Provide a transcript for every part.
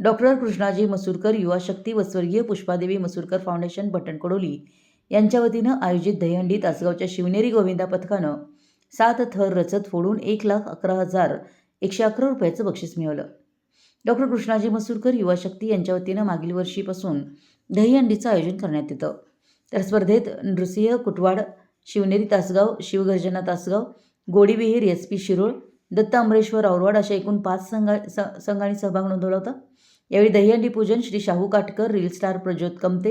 Doctor Krishnaji Masurkar युवा शक्ती व स्वर्गीय पुष्पादेवी मसूरकर फाउंडेशन भटणकडोली यांच्या वतीनं आयोजित दहीहंडी तासगावच्या शिवनेरी गोविंदा पथकानं सात थर रचत फोडून एक लाख अकरा हजार एकशे अकरा रुपयाचं बक्षीस मिळवलं. डॉक्टर कृष्णाजी मसूरकर युवा शक्ती यांच्या वतीनं मागील वर्षीपासून दहीहंडीचं आयोजन करण्यात येतं. तर स्पर्धेत नृसिंह कुटवाड शिवनेरी तासगाव शिवगर्जना तासगाव गोडीविहीर एस पी शिरोळ दत्त अमरेश्वर औरवाड अशा एकूण पाच संघा स- संघांनी सहभाग नोंदवला होता. यावेळी दहीहंडी पूजन Shri Shahu Katkar reel star Prajyot Kamte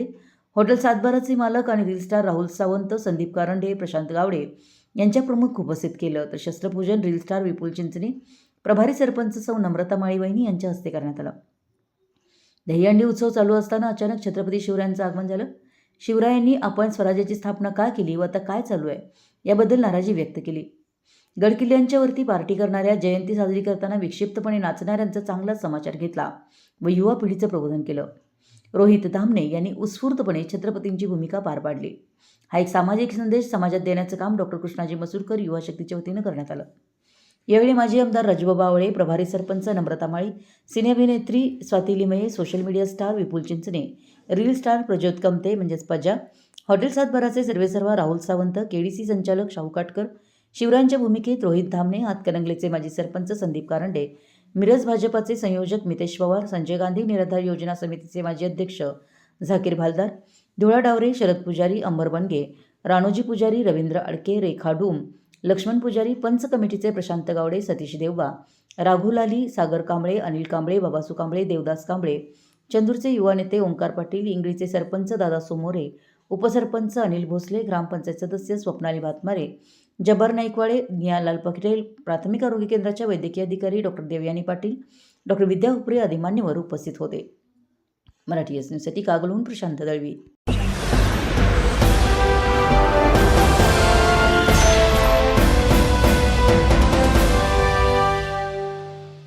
hotel सातबाराचे मालक आणि रील स्टार राहुल सावंत संदीप कारंडे प्रशांत गावडे यांच्या प्रमुख उपस्थित केलं. तर शस्त्रपूजन रील स्टार विपुल चिंचणे प्रभारी सरपंच सौ नम्रता माळीवहिनी यांच्या हस्ते करण्यात आलं. दहीहंडी उत्सव चालू असताना अचानक छत्रपती शिवरायांचं आगमन झालं. शिवरायांनी आपण स्वराज्याची स्थापना का केली व आता काय चालू आहे याबद्दल नाराजी व्यक्त केली. गडकिल्ल्यांच्यावरती पार्टी करणाऱ्या जयंती साजरी करताना विक्षिप्तपणे नाचणाऱ्यांचा चांगला समाचार घेतला व युवा पिढीचं प्रबोधन केलं. रोहित धामणे यांनी उत्स्फूर्तपणे छत्रपतींची भूमिका पार पाडली. हा एक सामाजिक संदेश समाजात देण्याचं काम डॉक्टर कृष्णाजी मसूरकर युवा शक्तीच्या वतीनं करण्यात आलं. यावेळी माजी आमदार राजूबाबा आवळे प्रभारी sarpanch Namrata Mali सिनेअभिनेत्री Swati Limaye social media star Vipul Chinchane reel star Prajyot Kamte म्हणजेच पजा हॉटेल सातबाराचे सर्वेसर्वा राहुल सावंत केडीसी संचालक शाहू काटकर शिवरायांच्या भूमिकेत रोहित धामणे हातकणंगलेचे माजी सरपंच संदीप कारंडे मिरज भाजपाचे संयोजक मितेश पवार संजय गांधी निराधार योजना समितीचे माजी अध्यक्ष झाकीर भालदार धुळा डावरे शरद पुजारी अंबर बनगे राणोजी पुजारी रवींद्र अडके रेखा डूम लक्ष्मण पुजारी पंच कमिटीचे प्रशांत गावडे सतीश देवबा राघुल सागर कांबळे अनिल कांबळे बाबासू कांबळे देवदास कांबळे चंदूरचे युवा नेते ओंकार पाटील इंगळीचे सरपंच दादा सोमोरे उपसरपंच अनिल भोसले ग्रामपंचायत सदस्य स्वप्नाली भातमारे जबर नाईकवाडे ज्ञानलाल पटेल प्राथमिक आरोग्य केंद्राच्या वैद्यकीय अधिकारी डॉक्टर देवयानी पाटील डॉक्टर विद्या उपरे आदी मान्यवर उपस्थित होते. मराठी एस न्यूजसाठी कागलहून प्रशांत दळवी.